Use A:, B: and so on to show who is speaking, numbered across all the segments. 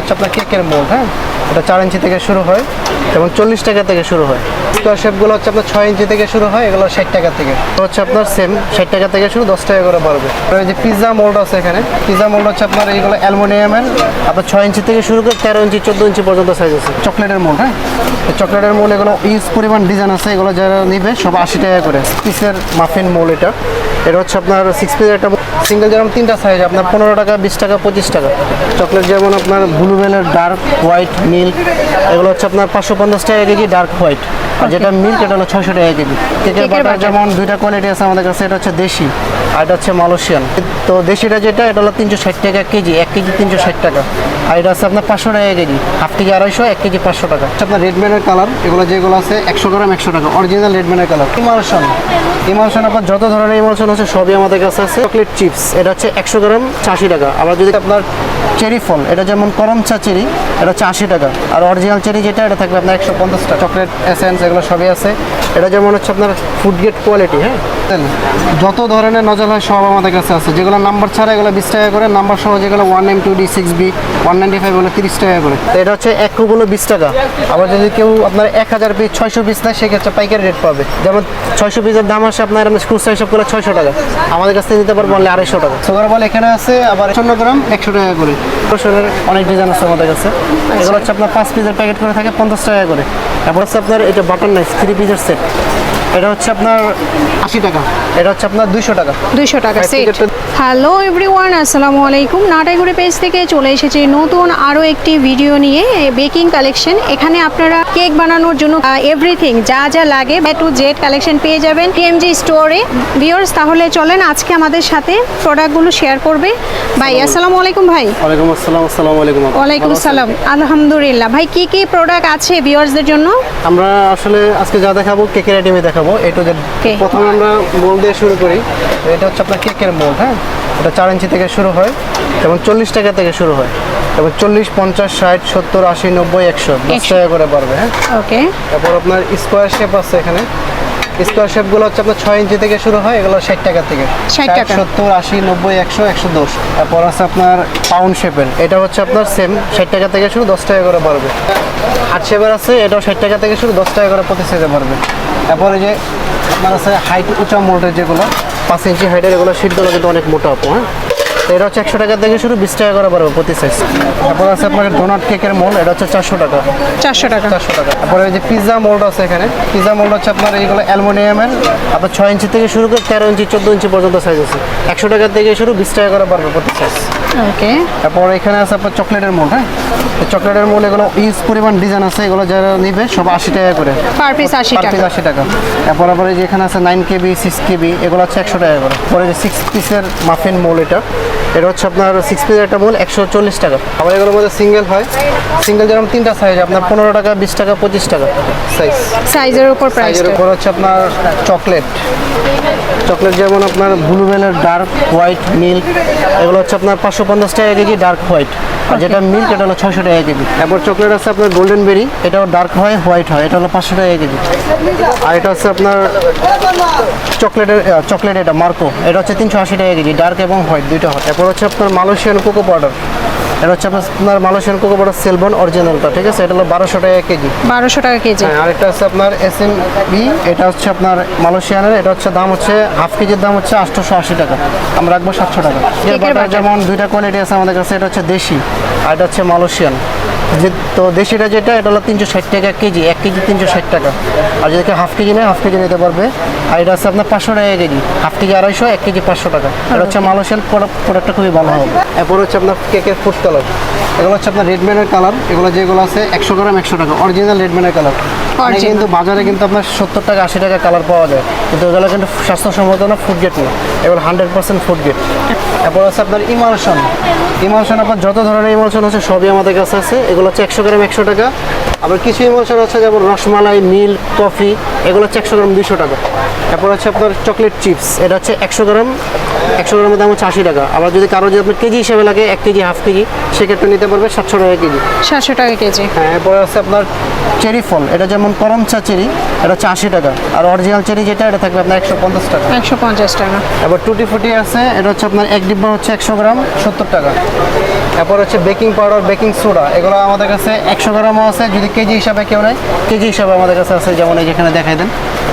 A: হচ্ছে আপনার কেকের মোল্ড হ্যাঁ এটা চার ইঞ্চি থেকে শুরু হয় এবং চল্লিশ টাকা থেকে শুরু হয়। স্কোয়ার শেপগুলো হচ্ছে আপনার ছয় ইঞ্চি থেকে শুরু হয়, এগুলো ষাট টাকা থেকে। হচ্ছে আপনার সেম ষাট টাকা থেকে শুরু, দশ টাকা করে আর এই যে পিৎজা মোল্ড আছে এখানে পিৎজা মোল্ড হচ্ছে আপনার এইগুলো অ্যালুমিনিয়ামের আপনার ছয় ইঞ্চি থেকে শুরু করে তেরো ইঞ্চি, চোদ্দ ইঞ্চি পর্যন্ত সাইজ আছে। চকলেটের মোল্ড হ্যাঁ? চকলেটের মোল্ড এগুলো ইউজ পরিমাণ ডিজাইন আছে, এগুলো যারা নিবে সব আশি টাকা করে পিসের মাফিন মোল এটা। এটা হচ্ছে আপনার সিক্স পিসের একটা সিঙ্গেল যেমন তিনটা সাইজ আপনার পনেরো টাকা, বিশ টাকা, পঁচিশ টাকা। চকলেট যেমন আপনার ব্লুবেলের ডার্ক হোয়াইট মিল্ক এগুলো হচ্ছে আপনার পাঁচশো পঞ্চাশ টাকা কেজি ডার্ক হোয়াইট আর যেটা মিল্ক এটা হলো ছয়শো টাকা কেজি। কেকের বাটার যেমন দুইটা কোয়ালিটি আছে আমাদের কাছে এটা হচ্ছে দেশি আর এটা হচ্ছে মালয়েশিয়ান। তো দেশিটা যেটা এটা হলো তিনশো ষাট টাকা কেজি এক কেজি তিনশো ষাট টাকা। আর এটা আছে আপনার পাঁচশো টাকা কেজি হাফ কেজি আড়াইশো এক কেজি পাঁচশো টাকা। আপনার রেডম্যানের কালার এগুলো যেগুলো আছে একশো গ্রাম একশো টাকা অরিজিনাল রেডম্যানের কালার ইমালশন ইমালশন আপনার যত ধরনের ইমালশন আছে সবই আমাদের কাছে আছে। চকলেট চিপস এটা হচ্ছে একশো গ্রাম চাশি টাকা। আবার যদি আপনার চেরি ফল এটা যেমন করমচা চেরি এটা হচ্ছে আশি টাকা। আর অরিজিনাল চেরি যেটা এটা থাকবে আপনার একশো পঞ্চাশ টাকা। চকলেট এসেন্স এগুলো সবই আছে এটা যেমন হচ্ছে আপনার ফুড গেট কোয়ালিটি হ্যাঁ? যত ধরনের নজল হয় সব আমাদের কাছে আছে যেগুলো নাম্বার ছাড়া এগুলো বিশ টাকা করে নাম্বার সহ যেগুলো one M two D six B one ninety five ওগুলো তিরিশ টাকা করে। এটা হচ্ছে এক কুগুলো বিশ টাকা। আবার যদি কেউ আপনার এক হাজার পিস ছয়শো পিস নেয় সেক্ষেত্রে পাইকারি রেট পাবে। যেমন ছয়শো পিসের দাম আসে আপনার স্ক্রু হিসাব করে ছয়শো টাকা। আমাদের কাছ থেকে নিতে পারব অনলি আড়াইশো টাকা। সুগার বল এখানে আছে আবার শূন্য গ্রাম একশো টাকা করে। রসুনের অনেক ডিজাইন আছে আমাদের কাছে। এগুলো হচ্ছে আপনার পাঁচ পিসের প্যাকেট করে থাকে পঞ্চাশ টাকা করে। তারপর হচ্ছে আপনার এটা বাটার নাইস থ্রি পিসের সেট এটা হচ্ছে আপনার আশি টাকা। এটা হচ্ছে আপনার দুইশো টাকা।
B: দুইশো টাকা সেট হ্যালো এভরিওয়ান আসসালামু আলাইকুম নাটাইগুড়ি পেজ থেকে চলে এসেছি নতুন আরও একটি ভিডিও নিয়ে বেকিং কালেকশন এখানে আপনারা কেক বানানোর জন্য এভরিথিং যা যা লাগে এ টু জেড কালেকশন পেয়ে যাবেন টিএমজি স্টোরে ভিওর্স তাহলে চলেন আজকে আমাদের সাথে প্রোডাক্টগুলো শেয়ার করবে। ভাই আসসালামু আলাইকুম ভাই।
A: ওয়ালাইকুম আসসালাম আসসালামু আলাইকুম
B: ওয়ালাইকুম
A: ভালো আছেন?
B: সালাম আলহামদুলিল্লাহ। ভাই কি কি প্রোডাক্ট আছে ভিওর্সদের জন্য?
A: আমরা আসলে আজকে যা দেখাবো কেকের আইটেমে দেখাবো এই টু জেড প্রথমে আমরা মোল দিয়ে শুরু করি। এটা হচ্ছে আপনার কেকের মোল হ্যাঁ? এটা চার ইঞ্চি থেকে শুরু হয় এবং চল্লিশ টাকা থেকে শুরু হয় এবং চল্লিশ পঞ্চাশ ষাট সত্তর আশি নব্বই একশো দশ টাকা করে পারবে হ্যাঁ?
B: ওকে।
A: তারপর আপনার স্কোয়ার শেপ আছে এখানে। স্কোয়ার শেপগুলো হচ্ছে আপনার ছয় ইঞ্চি থেকে শুরু হয় এগুলো ষাট টাকা থেকে।
B: 60 টাকা।
A: সত্তর আশি নব্বই একশো একশো দশ। তারপর আছে আপনার পাউন্ড শেপের এটা হচ্ছে আপনার সেম ষাট টাকা থেকে শুরু দশ টাকা করে পারবে হাট শেপের আছে এটাও ষাট টাকা থেকে শুরু দশ টাকা করে প্রতি সাইজে পারবে তারপরে যে আপনার আছে হাইট উঁচা মোল্ডের যেগুলো পাঁচ ইঞ্চি হাইটের এগুলো শীটগুলো কিন্তু অনেক মোটা আপু হ্যাঁ? এটা হচ্ছে একশো টাকা থেকে শুরু বিশ টাকা করে পারবে প্রতি সাইজ তারপর আছে আপনার ডোনাট কেকের মোল এটা হচ্ছে চারশো টাকা।
B: চারশো টাকা।
A: চারশো টাকা। তারপরে এই যে পিৎজা মোল্ড আছে এখানে পিৎজা মোল্ড হচ্ছে আপনার এইগুলো অ্যালুমিনিয়ামের আপনার ছয় ইঞ্চি থেকে শুরু করে তেরো ইঞ্চি চোদ্দ ইঞ্চি পর্যন্ত সাইজ আছে। একশো টাকা থেকে শুরু বিশ টাকা করে পারবে প্রতি সাইজ
B: ওকে
A: তারপর এখানে আছে আপনার চকলেটের মোল্ড হ্যাঁ? চকলেটের মোল্ড এগুলো ইউজ পরিমাণ ডিজাইন আছে এগুলো যারা নিবে সব আশি টাকা করে।
B: পার পিস আশি টাকা।
A: পিস আশি টাকা। তারপর আবার যে এখানে আছে নাইন কেবি সিক্স কেবি এগুলো হচ্ছে একশো টাকা করে। পরে যে সিক্স পিসের মাফিন মোল এটা এটা হচ্ছে আপনার সিক্স পিসের একটা মোল একশো চল্লিশ টাকা। আবার এগুলোর মধ্যে সিঙ্গেল হয়। সিঙ্গেল যেরকম তিনটা সাইজ আপনার পনেরো টাকা বিশ টাকা পঁচিশ টাকা সাইজ
B: সাইজের উপর প্রাইস
A: সাইজের উপর হচ্ছে আপনার চকলেট চকলেট যেমন আপনার ব্লুবেলের ডার্ক হোয়াইট মিল্ক এগুলো হচ্ছে আপনার পাঁচশো পঞ্চাশ টাকা কেজি ডার্ক হোয়াইট আর যেটা মিল্ক এটা হলো ছয়শো টাকা কেজি। তারপর চকলেট আছে আপনার গোল্ডেন বেরি এটাও ডার্ক হয় হোয়াইট হয় এটা হলো পাঁচশো টাকা কেজি। আর এটা হচ্ছে আপনার চকলেটের চকলেট এটা মার্কো এটা হচ্ছে তিনশো আশি টাকা কেজি ডার্ক এবং হোয়াইট দুইটা হয়। তারপর হচ্ছে আপনার মালয়েশিয়ান কোকো পাউডার এটা হচ্ছে আপনার মালয়েশিয়ান কোকো বাটার সেলবন অরিজিনালটা ঠিক আছে? এটা হলো বারোশো টাকা কেজি।
B: বারোশো টাকা কেজি।
A: হ্যাঁ আরেকটা হচ্ছে আপনার এস এম বি এটা হচ্ছে আপনার মালয়েশিয়ানের এটা হচ্ছে দাম হচ্ছে হাফ কেজির দাম হচ্ছে আটশোশো আশি টাকা। আমরা রাখব সাতশো টাকা। যেমন দুইটা কোয়ালিটি আছে আমাদের কাছে এটা হচ্ছে দেশি আর এটা হচ্ছে মালয়েশিয়ান। যে তো দেশিটা যেটা এটা হলো তিনশো ষাট টাকা কেজি এক কেজি তিনশো ষাট টাকা। আর যদি হাফ কেজি নেয় হাফ কেজি নিতে পারবে। আর এটা আছে আপনার পাঁচশো টাকা কেজি হাফ কেজি আড়াইশো এক কেজি পাঁচশো টাকা। এটা হচ্ছে মালয়েশিয়ান প্রোডাক্টটা খুবই ভালো হবে। এরপর হচ্ছে আপনার কেকের ফুড কালার এগুলো হচ্ছে আপনার রেডম্যানের কালার এগুলো যেগুলো আছে একশো গ্রাম একশো টাকা। অরিজিনাল রেডম্যানের কালার। কিন্তু বাজারে কিন্তু আপনার সত্তর টাকা আশি টাকা কালার পাওয়া যায়। কিন্তু এগুলো কিন্তু স্বাস্থ্যসম্মত না ফুড গেট না। এগুলো হান্ড্রেড পার্সেন্ট ফুড গেট এরপর আছে আপনার ইমালশন ইমালশন আপনার যত ধরনের ইমালশন আছে সবই আমাদের কাছে আছে। এগুলো হচ্ছে একশো গ্রাম একশো টাকা। আবার কিছু ইমোশন আছে যেমন রসমালাই মিল্ক কফি এগুলো হচ্ছে একশো গ্রাম দুশো টাকা। তারপর হচ্ছে আপনার চকলেট চিপস এটা হচ্ছে একশো গ্রাম একশো গ্রামের দাম হচ্ছে আশি টাকা। আবার যদি কারও যদি আপনার কেজি হিসেবে লাগে এক কেজি হাফ কেজি সেক্ষেত্রে নিতে পারবে সাতশো টাকা কেজি।
B: সাতশো টাকা কেজি।
A: হ্যাঁ এরপরে আছে আপনার চেরি ফল এটা যেমন করমচা চেরি এটা হচ্ছে আশি টাকা। আর অরিজিনাল চেরি যেটা এটা থাকবে আপনার একশো পঞ্চাশ টাকা।
B: একশো পঞ্চাশ টাকা।
A: এবার টুটি ফুটি আছে এটা হচ্ছে আপনার এক ডিব্বা হচ্ছে একশো গ্রাম সত্তর টাকা। তারপর হচ্ছে বেকিং পাউডার বেকিং সোডা এগুলো আমাদের কাছে একশো গ্রামও আছে যদি কেজি হিসাবে কেউ নেয় কেজি হিসাবে আমাদের কাছে আছে যেমন এই যেখানে দেখাই দেন।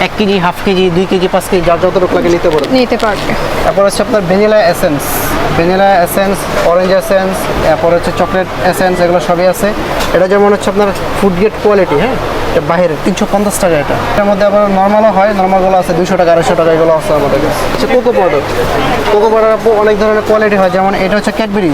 A: এক কেজি হাফ কেজি দুই কেজি পাঁচ কেজি যার যতটুকু লাগে নিতে পারবে
B: নিতে পারবে।
A: তারপর হচ্ছে আপনার vanilla essence. Vanilla essence, orange essence, এরপর হচ্ছে চকলেট এসেন্স, এগুলো সবই আছে। এটা যেমন হচ্ছে আপনার ফুড গেট কোয়ালিটি হ্যাঁ? বাইরে তিনশো পঞ্চাশ টাকা এটা। এটার মধ্যে আবার নর্মালও হয় নর্মালগুলো আছে দুশো টাকা আড়াইশো টাকা এগুলো আছে আমাদের কাছে। কোকো পাউডার কোকো পাউডার অনেক ধরনের কোয়ালিটি হয় যেমন এটা হচ্ছে ক্যাডবেরি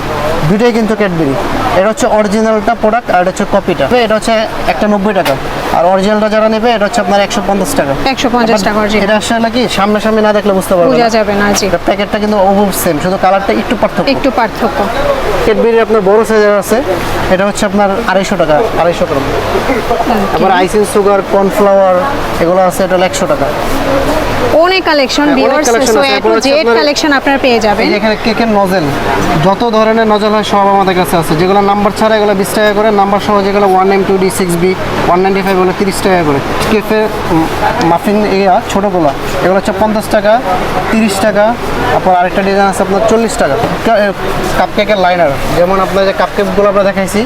A: দুইটাই কিন্তু ক্যাডবেরি এটা হচ্ছে অরিজিনালটা প্রোডাক্ট আর এটা হচ্ছে কপিটা এটা হচ্ছে একটা নব্বই টাকা। আর অরিজিনালটা যারা নেবে এটা হচ্ছে আপনার একশো পঞ্চাশ টাকা।
B: একশো পঞ্চাশ টাকা।
A: এটা আসলে কি সামনাসামনি না দেখলে বুঝতে পারবেন
B: বোঝা। যাবে না জি।
A: এটা প্যাকেটটা কিন্তু ওভার সেম শুধু কালারটা একটু পার্থক্য।
B: একটু পার্থক্য।
A: ক্যাডবেরি আপনার বড় সাইজের আছে এটা হচ্ছে আপনার আড়াইশো টাকা আড়াইশো গ্রাম। আবার আইসিং সুগার কর্নফ্লাওয়ার এগুলো আছে এটা একশো টাকা।
B: অনেক কালেকশন
A: হ্যাঁ,
B: ভিউয়ার্স সো জেড
A: আপনার-
B: কালেকশন আপনারা পেয়ে যাবেন।
A: এখানে কেকের নজেল যত ধরনের নজেল হয় সব আমাদের কাছে আছে। যেগুলো নাম্বার ছাড়া এগুলো বিশ টাকা করে। নাম্বার সহ যেগুলো one M two D six B one ninety five হলো তিরিশ টাকা করে। কেফে মাফিন ইয়া ছোটোগুলো এগুলো হচ্ছে পঞ্চাশ টাকা তিরিশ টাকা। তারপর আরেকটা ডিজাইন আছে আপনার চল্লিশ টাকা। কাপ কেকের লাইনার যেমন আপনার যে কাপ কেকগুলো আমরা দেখাইছি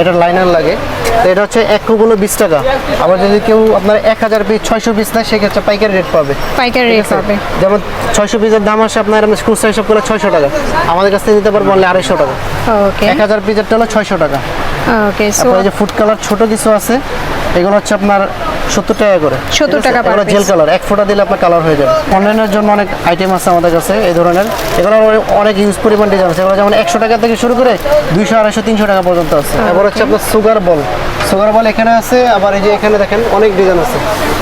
A: এটার লাইনার লাগে। তো এটা হচ্ছে এক কুগুলো বিশ টাকা। আবার যদি কেউ আপনার এক হাজার পিস ছয়শো পিস নেয় সেক্ষেত্রে পাইকারি রেট পাবে।
B: পাইকারি রেট পাবে।
A: যেমন ছয়শো পিসের দাম আসে আপনার আপনি খুচরা হিসাব করলে ছয়শো টাকা। আমাদের কাছ থেকে নিতে পারব বললে আড়াইশো টাকা।
B: ওকে
A: এক হাজার পিসেরটা হলো ছয়শো টাকা।
B: ওকে সো
A: যে ফুড কালার ছোট কিছু আছে এগুলো হচ্ছে আপনার সত্তর টাকা করে।
B: 70 টাকা per
A: জেল কালার এক ফোঁটা দিলে আপনার কালার হয়ে যাবে। অনলাইনের জন্য অনেক আইটেম আছে আমাদের কাছে এই ধরনের। এগুলো অনেক ইউজ পরিমাণ ডিজাইন আছে। এগুলো যেমন একশো টাকা থেকে শুরু করে দুইশো আড়াইশো তিনশো টাকা পর্যন্ত আছে। এবার হচ্ছে আপনার সুগার বল সুগার বল এখানে আছে আবার এই যে এখানে দেখেন অনেক ডিজাইন আছে।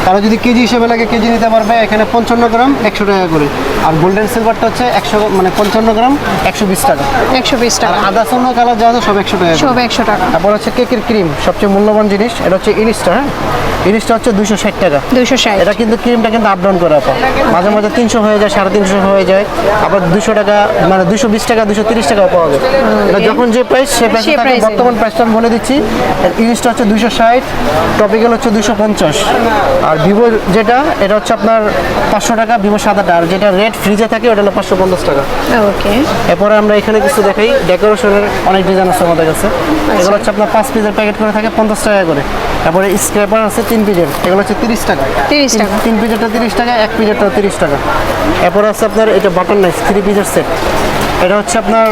A: কারও যদি কেজি হিসেবে লাগে কেজি নিতে পারবে। এখানে পঞ্চান্ন গ্রাম একশো টাকা করে। আর গোল্ডেন সিলভারটা হচ্ছে একশো মানে পঞ্চান্ন গ্রাম একশো বিশ টাকা।
B: একশো বিশ টাকা।
A: আদা সোনা কালার যা আছে সব একশো টাকা
B: সব একশো টাকা।
A: তারপর হচ্ছে কেকের ক্রিম সবচেয়ে মূল্যবান জিনিস এটা হচ্ছে ইনিসটা হ্যাঁ? ইনিসটা হচ্ছে দুশো ষাট টাকা।
B: দুইশো ষাট।
A: এটা কিন্তু ক্রিমটা কিন্তু আপ ডাউন করে আপা মাঝে মাঝে তিনশো হয়ে যায় সাড়ে তিনশো হয়ে যায়। আবার দুশো টাকা মানে দুশো বিশ টাকা দুশো তিরিশ টাকাও পাওয়া যায়। এটা যখন যে প্রাইস সে প্রাইসে বর্তমান প্রাইসটা আমি বলে দিচ্ছি। ইনিসটা হচ্ছে দুশো ষাট টপিক্যাল হচ্ছে দুশো পঞ্চাশ। আর ভিভো যেটা এটা হচ্ছে আপনার পাঁচশো টাকা ভিভো সাদাটা। আর যেটা রেড ফ্রিজে থাকে ওটা হলো পাঁচশো পঞ্চাশ টাকা।
B: ওকে
A: এরপরে আমরা এখানে কিছু দেখাই। ডেকোরেশনের অনেক ডিজাইন আছে আমাদের কাছে। এগুলো হচ্ছে আপনার পাঁচ পিসের প্যাকেট করে থাকে পঞ্চাশ টাকা করে। তারপরে স্ক্র্যাপার আছে তিন পিজের এগুলো হচ্ছে তিরিশ টাকা।
B: 30 টাকা।
A: তিন পিজেরটা তিরিশ টাকা এক পিজেরটা তিরিশ টাকা। এরপরে আছে আপনার এটা বাটন নাইস থ্রি পিজের সেট এটা হচ্ছে আপনার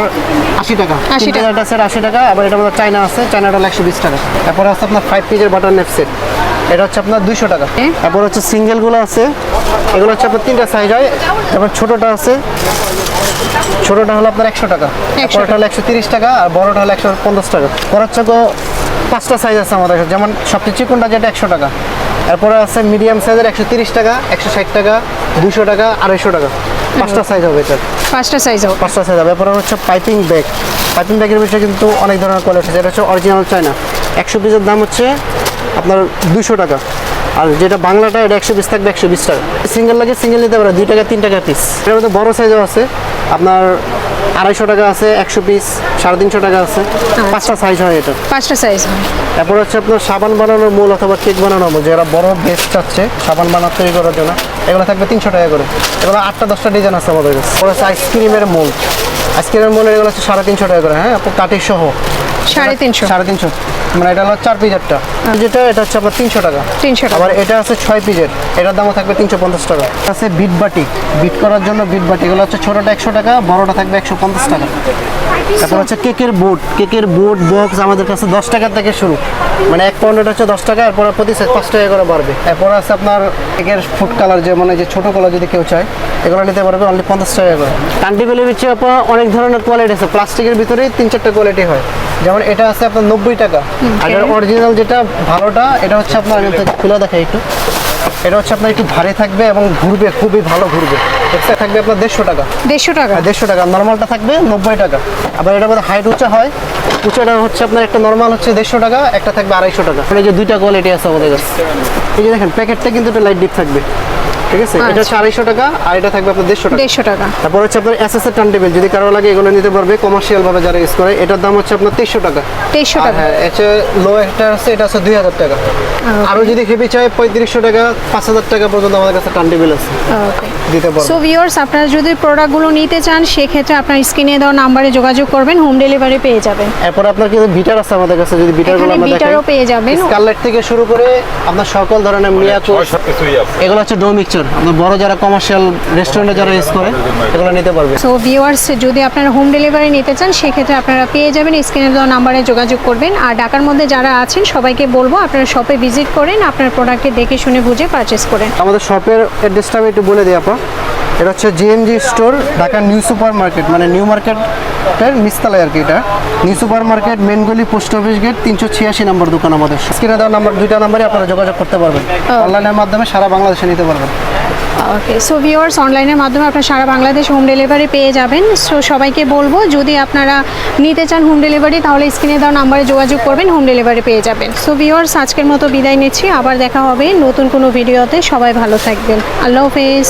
A: আশি টাকা।
B: 80 টাকা।
A: সেট আশি টাকা আবার এটা আমাদের চায়না আছে চায়নাটা একশো বিশ টাকা। তারপরে আছে আপনার ফাইভ পিজের বাটন নাইফ সেট এটা হচ্ছে আপনার দুইশো টাকা. তারপর হচ্ছে সিঙ্গেলগুলো আছে। এগুলো হচ্ছে আপনার তিনটা সাইজ হয়। তারপর ছোটোটা আছে। ছোটটা হলো আপনার একশো টাকা।
B: 100
A: বড়টা হলো একশো তিরিশ টাকা আর বড়টা হলো একশো পঞ্চাশ টাকা। করার থেকে পাঁচটা সাইজ আছে আমাদের কাছে। যেমন সবচেয়ে চিকনটা যেটা একশো টাকা। এরপরে আছে মিডিয়াম সাইজের একশো তিরিশ টাকা একশো ষাট টাকা দুশো টাকা আড়াইশো টাকা। পাঁচটা সাইজ হবে এটা।
B: পাঁচটা সাইজ হোক
A: পাঁচটা সাইজ হবে। এরপরে হচ্ছে পাইপিং ব্যাগ পাইপিং ব্যাগের বিষয়ে কিন্তু অনেক ধরনের কোয়ালিটি আছে। এটা হচ্ছে অরিজিনাল চায়না একশো পিসের দাম হচ্ছে আপনার দুশো টাকা। আর যেটা বাংলাটা এটা একশো বিশ থাকবে একশো বিশ টাকা। সিঙ্গেল লাগে সিঙ্গেল নিতে পারে দুই টাকা তিন টাকা পিস এর মধ্যে বড়ো সাইজও আছে। আপনার আড়াইশো টাকা আছে একশো পিস সাড়ে তিনশো টাকা আছে। পাঁচটা সাইজ হয় এটা।
B: পাঁচটা সাইজ
A: তারপর হচ্ছে আপনার সাবান বানানোর মূল অথবা কেক বানানোর মূল। যারা বড় বেস চাচ্ছে সাবান বানা তৈরি করার জন্য এগুলো থাকবে তিনশো টাকা করে। এগুলো আটটা দশটা ডিজাইন আছে আমাদের কাছে। হচ্ছে আইসক্রিমের মূল। আইসক্রিমের মোল এগুলো হচ্ছে সাড়ে তিনশো টাকা করে হ্যাঁ? কাঠি সহ।
B: সাড়ে তিনশো।
A: সাড়ে তিনশো। মানে এটা হলো চার পিজারটা যেটা এটা হচ্ছে আপনার তিনশো টাকা।
B: তিনশো
A: আবার এটা আছে ছয় পিজের এটার দামও থাকবে তিনশো পঞ্চাশ টাকা। আছে বিট বাটি। বিট করার জন্য বিট হচ্ছে ছোটোটা একশো টাকা বড়টা থাকবে একশো পঞ্চাশ টাকা। তারপর হচ্ছে কেকের বোর্ড। কেকের বোর্ড বক্স আমাদের কাছে দশ টাকা থেকে শুরু। মানে এক পাউন্ডের হচ্ছে দশ টাকা এরপর প্রতি পাঁচ টাকা করে বাড়বে। এরপর আছে আপনার কেকের ফুড কালার যে মানে যে ছোটো কালার যদি কেউ চায় এগুলো নিতে পারবে অনলি পঞ্চাশ টাকা করে। কান্টিবেলের হচ্ছে আপনার অনেক ধরনের কোয়ালিটি আছে। প্লাস্টিকের ভিতরেই তিন চারটা কোয়ালিটি হয়। যেমন এটা আছে আপনার নব্বই টাকা। আর অরিজিনাল যেটা ভালোটা এটা হচ্ছে আপনার আমি খুলে দেখাই একটু। এটা হচ্ছে আপনার একটু ভারী থাকবে এবং ঘুরবে খুবই ভালো ঘুরবে। এটা থাকবে আপনার দেড়শো টাকা।
B: দেড়শো টাকা?
A: দেড়শো টাকা। নর্মালটা থাকবে নব্বই টাকা। আবার এটা মধ্যে হাইট উঁচা হয়। উঁচাটা হচ্ছে আপনার একটা নর্মাল হচ্ছে দেড়শো টাকা একটা থাকবে আড়াইশো টাকা। এই যে দুইটা কোয়ালিটি আছে আমাদের কাছে। এই যে দেখেন প্যাকেটটা কিন্তু একটা লাইট ডিপ থাকবে। ঠিক আছে? এটা হচ্ছে আড়াইশো টাকা আর এটা থাকবে আপনার দেড়শো টাকা।
B: দেড়শো টাকা।
A: তারপর হচ্ছে আপনার এস এস এর টার্ন টেবিল যদি কারও লাগে এগুলো নিতে পারবে কমার্শিয়াল ভাবে যারা ইউজ করে এটার দাম হচ্ছে আপনার তেইশশো টাকা।
B: তেইশশো টাকা।
A: হ্যাঁ এটা লো একটা আছে এটা আছে দুই হাজার টাকা। আরও যদি হেভি চাই পঁয়ত্রিশশো টাকা পাঁচ হাজার টাকা পর্যন্ত আমাদের কাছে টান টেবিল আছে।
B: ওকে
A: দিতে পারব।
B: সো ভিউয়ার্স আপনারা যদি প্রোডাক্টগুলো নিতে চান সেক্ষেত্রে আপনার স্ক্রিনে দেওয়া নাম্বারে যোগাযোগ করবেন হোম ডেলিভারি পেয়ে যাবেন।
A: এরপর আপনার কিন্তু বিটার আছে আমাদের কাছে যদি বিটারগুলো
B: এখানে
A: আমরা
B: বিটারও পেয়ে যাবেন।
A: স্কারলেট থেকে শুরু করে আপনার সকল ধরনের
C: আছে।
A: এগুলো হচ্ছে ডো মিক্সচার আপনার বড় যারা কমার্শিয়াল রেস্টুরেন্টে যারা ইউজ করে এগুলো নিতে পারবে।
B: সো ভিউয়ার্স যদি আপনারা হোম ডেলিভারি নিতে চান সেক্ষেত্রে আপনারা পেয়ে যাবেন স্ক্রিনে দেওয়া নাম্বারে যোগাযোগ করবেন। আর ঢাকার মধ্যে যারা আছেন সবাইকে বলব আপনারা শপে ভিজিট করেন আপনার প্রোডাক্টকে দেখে শুনে বুঝে পারচেস করেন।
A: আমাদের শপের অ্যাড্রেসটা আমি একটু বলে দিই আপা। এটা হচ্ছে GMG store Dhaka new super market মানে নিউ মার্কেটের মিস্তালয় আর কি এটা। নিউ সুপার মার্কেট মেনগুলি পোস্ট অফিস গেট তিনশো ছিয়াশি নম্বর দোকান আমাদের। স্ক্রিনে দেওয়া নাম্বার দুইটা নাম্বারে আপনারা যোগাযোগ করতে পারবেন। অনলাইনের মাধ্যমে সারা বাংলাদেশে নিতে পারবেন।
B: ওকে সো ভিওয়ার্স অনলাইনের মাধ্যমে আপনারা সারা বাংলাদেশ হোম ডেলিভারি পেয়ে যাবেন। সো সবাইকে বলব, যদি আপনারা নিতে চান হোম ডেলিভারি তাহলে স্ক্রিনে দেওয়া নাম্বারে যোগাযোগ করবেন হোম ডেলিভারি পেয়ে যাবেন। সো ভিওয়ার্স আজকের মতো বিদায় নিচ্ছি। আবার দেখা হবে নতুন কোনো ভিডিওতে সবাই ভালো থাকবেন। আল্লাহ হাফেজ।